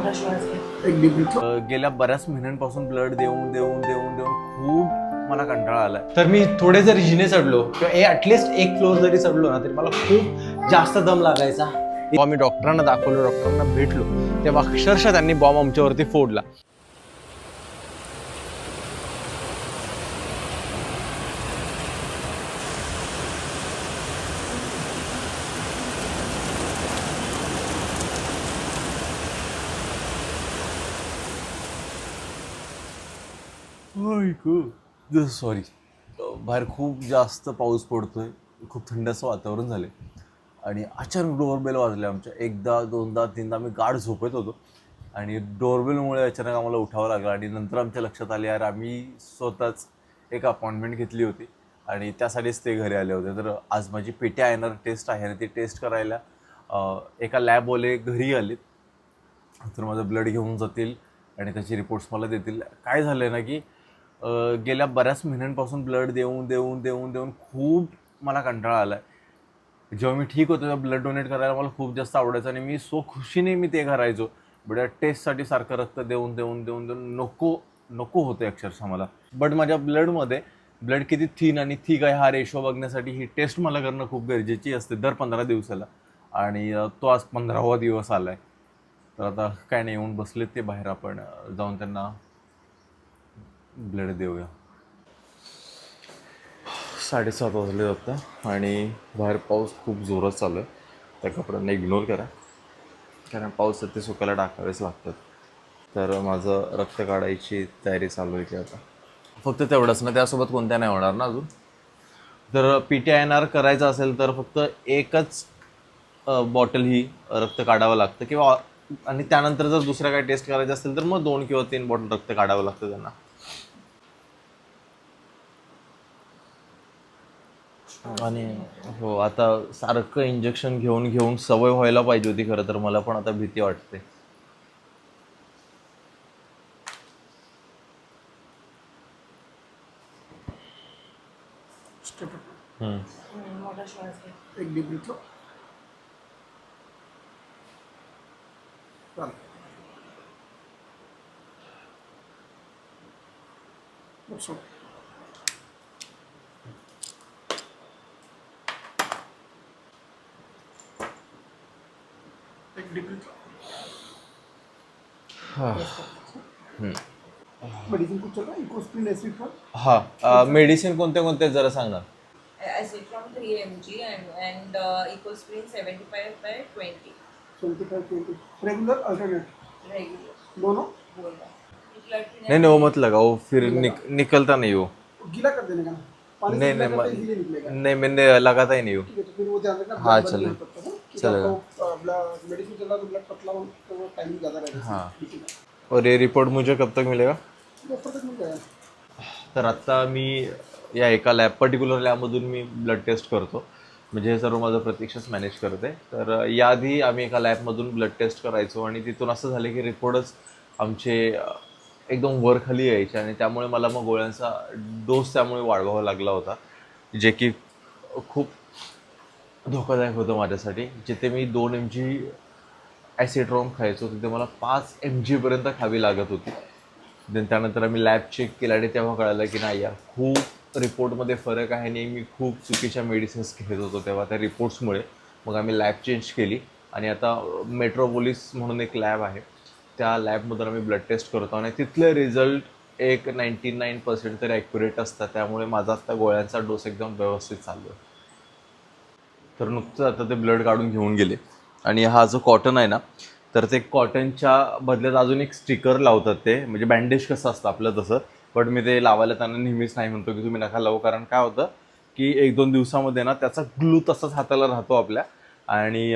मोठा श्वास घ्या गेल्या बऱ्याच महिन्यांपासून ब्लड देऊन देऊन देऊन देऊन खूप मला कंटाळा आलाय. तर मी थोडे जरी जिने चढलो किंवा ॲटलिस्ट एक फ्लोअर जरी चढलो ना तरी मला खूप जास्त दम लागायचा. जेव्हा मी डॉक्टरांना दाखवलं डॉक्टरांना भेटलो तेव्हा अक्षरशः त्यांनी बॉम्ब आमच्यावरती फोडला. सॉरी बाहेर खूप जास्त पाऊस पडतोय. खूप थंड असं वातावरण झाले आणि अचानक डोअरबेल वाजले आमच्या. एकदा दोनदा तीनदा आम्ही गाढ झोपत होतो. आणि डोअरबेलमुळे अचानक आम्हाला उठावं लागलं. आणि नंतर आमच्या लक्षात आले यार आम्ही स्वतःच एक अपॉइंटमेंट घेतली होती. आणि त्यासाठीच ते घरी आले होते. तर आज माझी पेट्या येणार टेस्ट आहे आणि ती टेस्ट करायला एका लॅबवाले घरी आलेत. तर माझं ब्लड घेऊन जातील आणि त्याचे रिपोर्ट्स मला देतील. काय झालं आहे ना की गेल्या बऱ्याच महिन्यांपासून ब्लड देऊन देऊन देऊन देऊन खूप मला कंटाळा आला आहे जेव्हा मी ठीक होतो तेव्हा ब्लड डोनेट करायला मला खूप जास्त आवडायचं आणि मी सो खुशीने मी ते करायचो. बट या टेस्टसाठी सारखं रक्त देऊन देऊन देऊन देऊन नको नको होते अक्षरशः मला. बट माझ्या ब्लडमध्ये ब्लड किती थीन आणि थिक आहे हा रेशो बघण्यासाठी ही टेस्ट मला करणं खूप गरजेची असते दर पंधरा दिवसाला. आणि तो आज पंधरावा दिवस आला आहे तर आता काय नाही येऊन बसलेत ते बाहेर आपण. जाऊन त्यांना ब्लड देऊया. साडेसात वाजले आता आणि बाहेर पाऊस खूप जोरात चालू आहे. त्या कपड्यांना इग्नोर करा. कारण पाऊस ते सुकायला टाकावेच लागतात. तर माझं रक्त काढायची तयारी चालू आहे की आता. फक्त तेवढंच ना त्यासोबत कोणत्या नाही होणार ना अजून? तर P T I N R करायचं असेल तर फक्त एकच बॉटल ही रक्त काढावं लागतं किंवा आणि त्यानंतर जर दुसऱ्या काही टेस्ट करायचं असेल तर मग दोन किंवा तीन बॉटल रक्त काढावं लागतं त्यांना. आणि हो आता सारखं इंजेक्शन घेऊन घेऊन सवय व्हायला पाहिजे होती खरं तर मला पण आता भीती वाटते. एक चालेल. मेडिसिन कुछ चल रहा है? इकोस्प्रिन एसिड का हा मेडिसिन कोणत्या कोणत्या जरा सांग ना Acetron 3 mg and, and uh, Ecosprin 75 by 20 twenty five twenty regular alternate regular. दोनों? बोल रहा Blood thinner नहीं नहीं वो मत लगाओ फिर निक, निकलता नहीं वो। गीला कर देने का ना? पानी नहीं से नहीं गीला म- करके इजीली निकलेगा। नहीं मैंने लगाता ही नहीं वो। ठीक है तो फिर वो ध्यान रखना हाँ, blood चले- बंद नहीं होता था, कि चलेगा। आपको, अ, ब्लड मेडिसिन चल रहा है. और ये रिपोर्ट मुझे कब तक मिलेगा? तर आत्ता मी या एका लॅब पर्टिक्युलर लॅबमधून मी ब्लड टेस्ट करतो. म्हणजे हे सर्व माझं प्रतीक्षाच मॅनेज करते. तर याआधी आम्ही एका लॅबमधून ब्लड टेस्ट करायचो आणि तिथून असं झालं की रिपोर्टच आमचे एकदम वर खाली यायचे आणि त्यामुळे मला मग गोळ्यांचा डोस त्यामुळे वाढवावा लागला होता. जे की खूप धोकादायक होतं माझ्यासाठी. जिथे मी दोन एम जी ॲसिड्रॉम खायचो तिथे मला पाच एम जीपर्यंत खावी लागत होती. देन त्यानंतर आम्ही लॅब चेक केला आणि तेव्हा कळालं की नाही यार खूप रिपोर्टमध्ये फरक आहे आणि मी खूप चुकीच्या मेडिसिन्स घेत होतो तेव्हा त्या रिपोर्ट्समुळे मग आम्ही लॅब चेंज केली आणि आता मेट्रोपोलिस म्हणून एक लॅब आहे. त्या लॅबमधून आम्ही ब्लड टेस्ट करतो आणि तिथले रिझल्ट एक नाईन्टी नाईन पर्सेंट तरी ॲक्युरेट असतात. त्यामुळे माझा आत्ता गोळ्यांचा डोस एकदम व्यवस्थित चालू आहे. तर नुकतंच आता ते ब्लड काढून घेऊन गेले. आणि हा जो कॉटन आहे ना तर ते कॉटनच्या बदल्यात अजून एक स्टिकर लावतात ते. म्हणजे बँडेज कसं असतं आपलं तसं. बट मी ते लावायला त्यांना नेहमीच नाही म्हणतो की तुम्ही नका लावू कारण काय होतं की एक दोन दिवसामध्ये ना त्याचा ग्लू तसाच हाताला राहतो आपल्या. आणि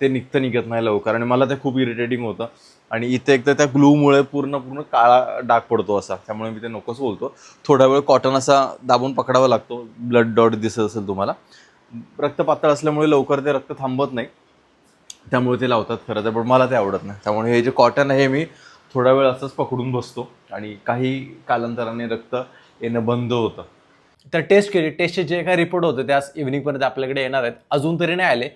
ते निघतं निघत नाही लवकर. आणि मला ते खूप इरिटेटिंग होतं. आणि इथे एक तर त्या ग्लूमुळे पूर्ण पूर्ण काळा डाग पडतो असा. त्यामुळे मी ते नकोच बोलतो. थोडा वेळ कॉटन असा दाबून पकडावा लागतो. ब्लड डॉट दिसत असेल तुम्हाला. रक्त पातळ असल्यामुळे लवकर ते रक्त थांबत नाही. त्यामुळे ते लावतात खरं तर पण मला ते आवडत नाही. त्यामुळे हे जे कॉटन आहे मी थोडा वेळ असंच पकडून बसतो आणि काही कालांतराने रक्त येणं बंद होतं. तर टेस्ट केली. टेस्टचे जे काही रिपोर्ट होते त्या आज इव्हनिंगपर्यंत आपल्याकडे येणार आहेत. अजून तरी नाही आले.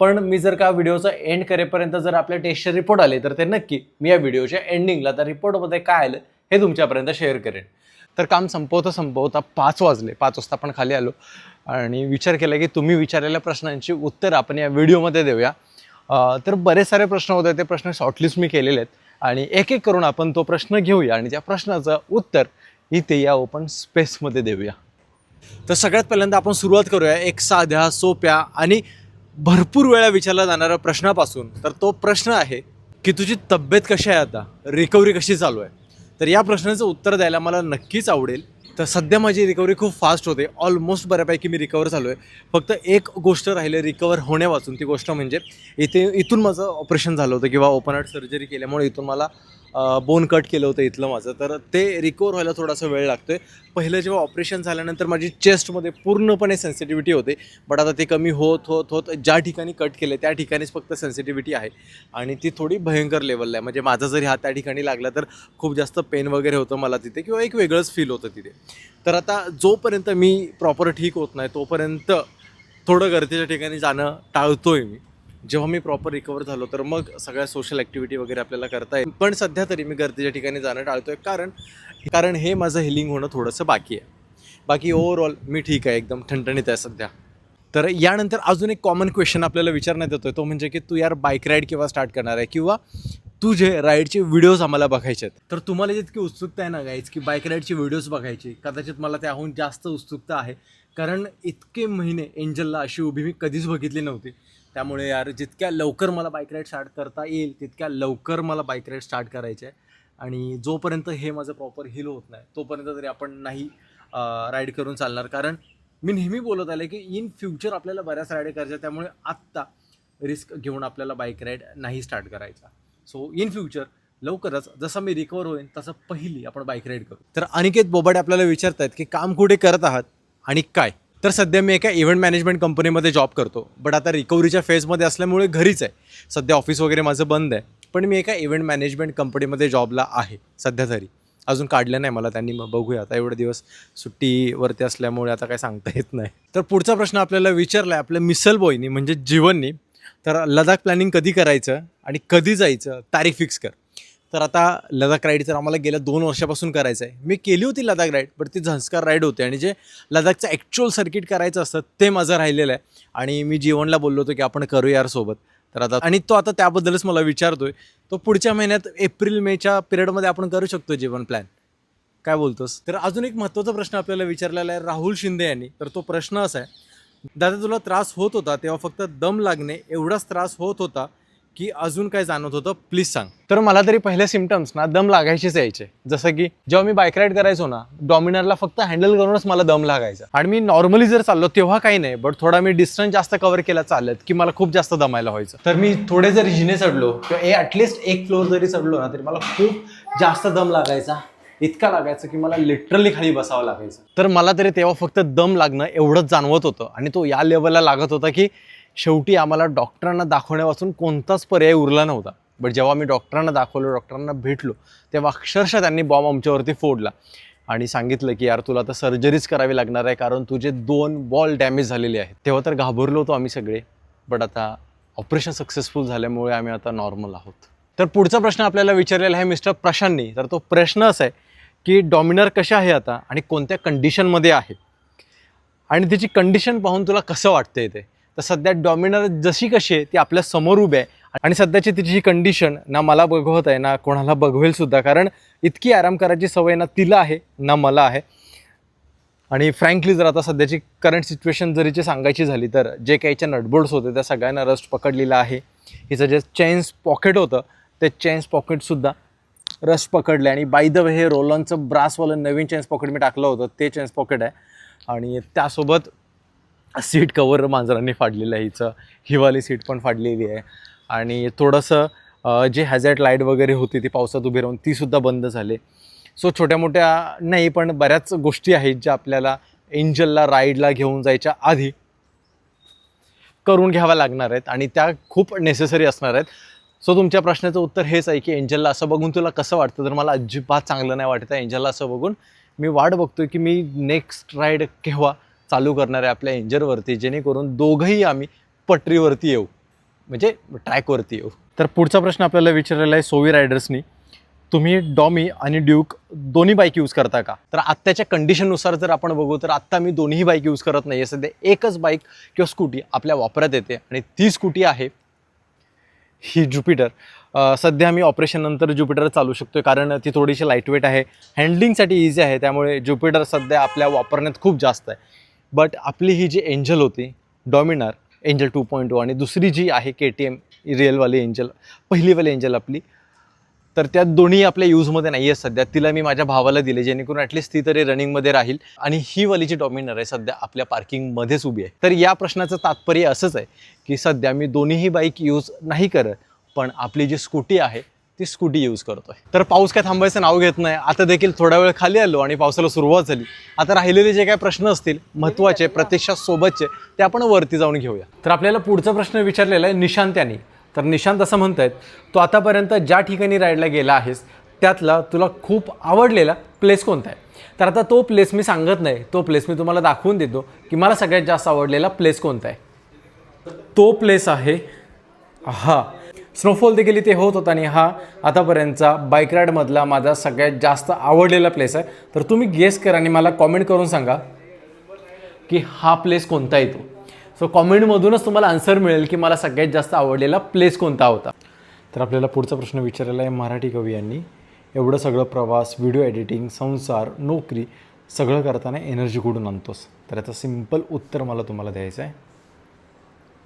पण मी जर का व्हिडिओचा एंड करेपर्यंत जर आपल्या टेस्टचे रिपोर्ट आले तर ते नक्की मी या व्हिडिओच्या एंडिंगला त्या रिपोर्टमध्ये काय आलं हे तुमच्यापर्यंत शेअर करेन. तर काम संपवता संपवता पाच वाजले पाच वाजता आपण खाली आलो. आणि विचार केला की तुम्ही विचारलेल्या प्रश्नांची उत्तर आपण या व्हिडिओमध्ये देऊया. तर बरेच सारे प्रश्न होते ते प्रश्न शॉर्टलिस्ट मी केलेले आहेत. आणि एक एक करून आपण तो प्रश्न घेऊया आणि त्या प्रश्नाचं उत्तर इथे या ओपन स्पेसमध्ये देऊया. तर सगळ्यात पहिल्यांदा आपण सुरुवात करूया एक साध्या सोप्या आणि भरपूर वेळा विचारला जाणाऱ्या प्रश्नापासून. तर तो प्रश्न आहे की तुझी तब्येत कशी आहे आता? रिकव्हरी कशी चालू आहे? तर या प्रश्नाचं उत्तर द्यायला मला नक्कीच आवडेल. तर सध्या माझी रिकव्हरी खूप फास्ट होते. ऑलमोस्ट बऱ्यापैकी मी रिकवर झालो आहे फक्त एक गोष्ट राहिली रिकवर होण्यापासून. ती गोष्ट म्हणजे इथे इथून माझं ऑपरेशन झालं होतं किंवा ओपन हार्ट सर्जरी केल्यामुळे इथून मला बोन कट केलं होतं इथलं माझं. तर ते रिकवर व्हायला थोडासा वेळ लागतो आहे पहिलं जेव्हा ऑपरेशन झाल्यानंतर माझी चेस्टमध्ये पूर्णपणे सेन्सिटिव्हिटी होते. बट आता ते कमी होत होत होत ज्या ठिकाणी कट केले त्या ठिकाणीच फक्त सेन्सिटिव्हिटी आहे. आणि ती थोडी भयंकर लेवलला आहे. म्हणजे माझा जरी हात त्या ठिकाणी लागला तर खूप जास्त पेन वगैरे होतं मला तिथे किंवा एक वेगळंच फील होतं तिथे. तर आता जोपर्यंत मी प्रॉपर ठीक होत नाही तोपर्यंत थोडं गर्दीच्या ठिकाणी जाणं टाळतोय मी. जेव्हा मी प्रॉपर रिकवर झालो तर मग सगळ्या सोशल ॲक्टिव्हिटी वगैरे आपल्याला करता येईल. पण सध्या तरी मी गर्दीच्या ठिकाणी जाणं टाळतो आहे कारण कारण हे माझं हिलिंग होणं थोडंसं बाकी आहे. बाकी ओव्हरऑल मी ठीक आहे एकदम ठणठणीत आहे सध्या. तर यानंतर अजून एक कॉमन क्वेश्चन आपल्याला विचारण्यात येतोय. तो म्हणजे की तू यार बाईक राईड केव्हा स्टार्ट करणार आहे? किंवा तुझे राईडचे व्हिडिओज आम्हाला बघायचे आहेत. तर तुम्हाला जितकी उत्सुकता आहे ना गाईज की बाईक राईडचे व्हिडिओज बघायची कदाचित मला त्याहून जास्त उत्सुकता आहे. कारण इतके महिने एंजलला अशी उभी मी कधीच बघितली नव्हती. त्यामुळे यार जितक्या लवकर मला बाईक राईड स्टार्ट करता येईल तितक्या लवकर मला बाईक राईड स्टार्ट करायचे आहे. आणि जोपर्यंत हे माझं प्रॉपर हिल होत नाही तोपर्यंत तरी आपण नाही राईड करून चालणार. कारण मी नेहमी बोलत आले की इन फ्युचर आपल्याला बऱ्याच राईड करायच्या त्यामुळे आत्ता रिस्क घेऊन आपल्याला बाईक राईड नाही स्टार्ट करायचा. सो इन फ्युचर लवकरच जसं मी रिकवर होईन तसं पहिली आपण बाईक राईड करू. तर अनिकेत बोबाडे आपल्याला विचारत आहेत की काम कुठे करत आहात आणि काय? तर सध्या मी एका इव्हेंट मॅनेजमेंट कंपनीमध्ये जॉब करतो. बट आता रिकव्हरीच्या फेजमध्ये असल्यामुळे घरीच आहे. सध्या ऑफिस वगैरे माझं बंद आहे. पण मी एका इव्हेंट मॅनेजमेंट कंपनीमध्ये जॉबला आहे सध्या तरी. अजून काढलं नाही मला त्यांनी मग बघूया. आता एवढे दिवस सुट्टीवरती असल्यामुळे आता काय सांगता येत नाही. तर पुढचा प्रश्न आपल्याला विचारला आहे आपल्या मिसल बॉयनी म्हणजे जीवननी तर लडाख प्लॅनिंग कधी करायचं आणि कधी जायचं तारीख फिक्स कर. तर आता लडाख राईड तर आम्हाला गेल्या दोन वर्षापासून करायचं आहे. मी केली होती लडाख राईड बट ती झंस्कार राईड होते आणि जे लडाखचं ॲक्च्युअल सर्किट करायचं असतं ते माझं राहिलेलं आहे. आणि मी जीवनला बोललो होतो की आपण करू यार सोबत. तर आता आणि तो आता त्याबद्दलच मला विचारतोय. तो पुढच्या महिन्यात एप्रिल मेच्या पिरियडमध्ये आपण करू शकतो जीवन प्लॅन काय बोलतोस? तर अजून एक महत्त्वाचा प्रश्न आपल्याला विचारलेला आहे राहुल शिंदे यांनी. तर तो प्रश्न असा आहे. दादा तुला त्रास होत होता तेव्हा फक्त दम लागणे एवढाच त्रास होत होता. की अजून काय जाणवत होतं प्लीज सांग. तर मला तरी पहिले सिमटम्स ना दम लागायचेच यायचे. जसं की जेव्हा मी बाईक राईड करायचो ना डॉमिनरला फक्त हँडल करूनच मला दम लागायचा. आणि मी नॉर्मली जर चाललो तेव्हा काही नाही बट थोडा मी डिस्टन्स जास्त कव्हर केला चालत की मला खूप जास्त दमायला व्हायचं. तर मी थोडे जरी जिने चढलो किंवा ए ॲटलिस्ट एक फ्लोअर जरी चढलो ना तरी मला खूप जास्त दम लागायचा. इतका लागायचं की मला लिटरली खाली बसावं लागायचं. तर मला तरी तेव्हा फक्त दम लागणं एवढंच जाणवत होतं. आणि तो या लेवलला लागत होता की शेवटी आम्हाला डॉक्टरांना दाखवण्यापासून कोणताच पर्याय उरला नव्हता. बट जेव्हा मी डॉक्टरांना दाखवलं डॉक्टरांना भेटलो तेव्हा अक्षरशः त्यांनी बॉम्ब आमच्यावरती फोडला. आणि सांगितलं की यार तुला आता सर्जरीच करावी लागणार आहे कारण तुझे दोन बॉल डॅमेज झालेले आहेत. तेव्हा तर घाबरलो होतो आम्ही सगळे. बट आता ऑपरेशन सक्सेसफुल झाल्यामुळे आम्ही आता नॉर्मल आहोत. तर पुढचा प्रश्न आपल्याला विचारलेला आहे मिस्टर प्रशांतनी. तर तो प्रश्न असा आहे की डॉमिनर कशा आहे आता आणि कोणत्या कंडिशनमध्ये आहे? आणि त्याची कंडिशन पाहून तुला कसं वाटतंय ते? तर सध्या डॉमिनर जशी कशी आहे ती आपल्यासमोर उभी आहे. आणि सध्याची तिची कंडिशन ना मला बघवत आहे ना कोणाला बघवेल सुद्धा. कारण इतकी आराम करायची सवय ना तिला आहे ना मला आहे. आणि फ्रँकली जर आता सध्याची करंट सिच्युएशन जरीची सांगायची झाली तर जे काहीच्या नटबोल्ड्स होते त्या सगळ्यांना रस्ट पकडलेला आहे. हिचं जे चेन्स पॉकेट होतं ते चेन्स पॉकेटसुद्धा रस्ट पकडले आणि बाय द वे हे रोलॉनचं ब्रासवालं नवीन चेन्स पॉकेट मी टाकलं होतं ते चेन्स पॉकेट आहे. आणि त्यासोबत सीट कवर मांजरांनी फाडलेलं आहे हिचं. हिवाली सीट पण फाडलेली आहे. आणि थोडंसं जे हॅझॅट लाइट वगैरे होती ती पावसात उभी राहून तीसुद्धा बंद झाले. सो छोट्या मोठ्या नाही पण बऱ्याच गोष्टी आहेत ज्या आपल्याला एंजलला राईडला घेऊन जायच्या आधी करून घ्याव्या लागणार आहेत आणि त्या खूप नेसेसरी असणार आहेत. सो तुमच्या प्रश्नाचं उत्तर हेच आहे की एंजलला असं बघून तुला कसं वाटतं? तर मला अजिबात चांगलं नाही वाटतं एंजलला असं बघून. मी वाट बघतोय की मी नेक्स्ट राईड केव्हा चालू करणार आहे आपल्या एंजलवरती जेणेकरून दोघंही आम्ही पटरीवरती येऊ. म्हणजे ट्रॅकवरती येऊ. तर पुढचा प्रश्न आपल्याला विचारलेला आहे सोवी रायडर्सनी. तुम्ही डॉमी आणि ड्यूक दोन्ही बाईक यूज करता का? तर आत्ताच्या कंडिशननुसार जर आपण बघू तर आत्ता मी दोन्ही बाईक यूज करत नाही. आहे सध्या एकच बाईक किंवा स्कूटी आपल्या वापरात येते आणि ती स्कूटी आहे ही ज्युपिटर. सध्या मी ऑपरेशननंतर ज्युपिटर चालू शकतो कारण ती थोडीशी लाईटवेट आहे. हँडलिंगसाठी इझी आहे त्यामुळे ज्युपिटर सध्या आपल्या वापरण्यात खूप जास्त आहे. बट आपली ही जी एंजल होती Dominar angel two point two आणि दुसरी जी आहे के टी एम रिअलवाली एंजल पहिलीवाली एंजल आपली तर त्या दोन्ही आपल्या यूजमध्ये नाही आहे सध्या. तिला मी माझ्या भावाला दिले जेणेकरून ॲटलिस्ट ती तरी रनिंगमध्ये राहील. आणि ही वाली जी डॉमिनर आहे सध्या आपल्या पार्किंगमध्येच उभी आहे. तर या प्रश्नाचं तात्पर्य असंच आहे की सध्या मी दोन्हीही बाईक यूज नाही करत पण आपली जी स्कूटी आहे ती स्कूटी यूज करतोय. तर पाऊस काय थांबायचं नाव घेत नाही. आता देखील थोडा वेळ खाली आलो आणि पावसाला सुरुवात झाली. आता राहिलेले जे काही प्रश्न असतील महत्त्वाचे प्रत्यक्षात सोबतचे ते आपण वरती जाऊन घेऊया. तर आपल्याला पुढचा प्रश्न विचारलेला आहे निशांत यांनी. तर निशांत असं म्हणत आहेत तू आतापर्यंत ज्या ठिकाणी राईडला गेला आहेस त्यातला तुला खूप आवडलेला प्लेस कोणता आहे? तर आता तो प्लेस मी सांगत नाही. तो प्लेस मी तुम्हाला दाखवून देतो की मला सगळ्यात जास्त आवडलेला प्लेस कोणता आहे. तो प्लेस आहे हा स्नोफॉल देखील इथे होत होता आणि हा आतापर्यंतचा बाईक राईडमधला माझा सगळ्यात जास्त आवडलेला प्लेस आहे. तर तुम्ही गेस करा आणि मला कॉमेंट करून सांगा की हा प्लेस कोणता येतो सो कॉमेंटमधूनच तुम्हाला आन्सर मिळेल की मला सगळ्यात जास्त आवडलेला प्लेस कोणता होता. तर आपल्याला पुढचा प्रश्न विचारलेला आहे मराठी कवी यांनी. एवढं सगळं प्रवास व्हिडिओ एडिटिंग संसार नोकरी सगळं करताना एनर्जी कुठून आणतोस? तर याचं सिंपल उत्तर मला तुम्हाला द्यायचं आहे.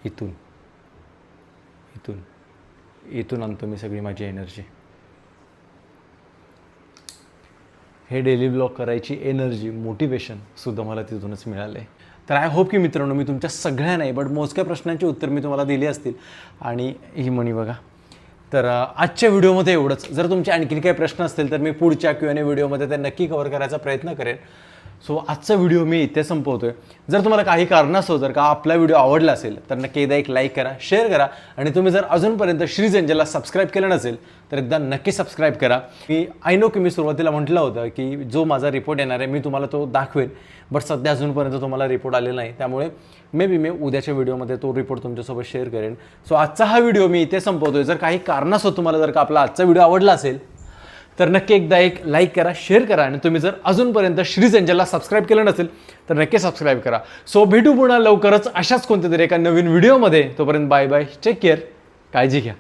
इथून. इथून. इथून आणतो मी सगळी माझी एनर्जी. हे डेली ब्लॉग करायची एनर्जी मोटिवेशन सुद्धा मला तिथूनच मिळालं आहे तर आय होप की मित्रांनो मी तुमच्या सगळ्या नाही बट मोजक्या प्रश्नांची उत्तर मी तुम्हाला दिली असतील. आणि ही म्हणी बघा. तर आजच्या व्हिडिओमध्ये एवढंच. जर तुमचे आणखीन काही प्रश्न असतील तर मी पुढच्या क्यू एन ए व्हिडिओमध्ये ते नक्की कवर करायचा प्रयत्न करेन. सो आजचा व्हिडिओ मी इथे संपवतोय. जर तुम्हाला काही कारणास्तव जर का आपला व्हिडिओ आवडला असेल तर नक्की एकदा एक लाईक करा शेअर करा. आणि तुम्ही जर अजूनपर्यंत श्रीज एंजलला सबस्क्राईब केलं नसेल तर एकदा नक्की सबस्क्राईब करा. मी आय नो की मी सुरुवातीला म्हटलं होतं की जो माझा रिपोर्ट येणार आहे मी तुम्हाला तो दाखवेन बट सध्या अजूनपर्यंत तुम्हाला रिपोर्ट आलेला नाही. त्यामुळे मे बी मी उद्याच्या व्हिडिओमध्ये तो रिपोर्ट तुमच्यासोबत शेअर करेन. सो आजचा हा व्हिडिओ मी इथे संपवतोय. जर काही कारणास्तव तुम्हाला जर का आपला आजचा व्हिडिओ आवडला असेल तर नक्की एकदा एक लाईक करा शेअर करा आणि तुम्ही जर अजूनपर्यंत श्रीज एंजलला सबस्क्राईब केलं नसेल तर नक्की सबस्क्राईब करा. सो भेटू पुन्हा लवकरच अशाच कोणत्या तरी एका नवीन व्हिडिओमध्ये तोपर्यंत बाय बाय टेक केअर काळजी घ्या.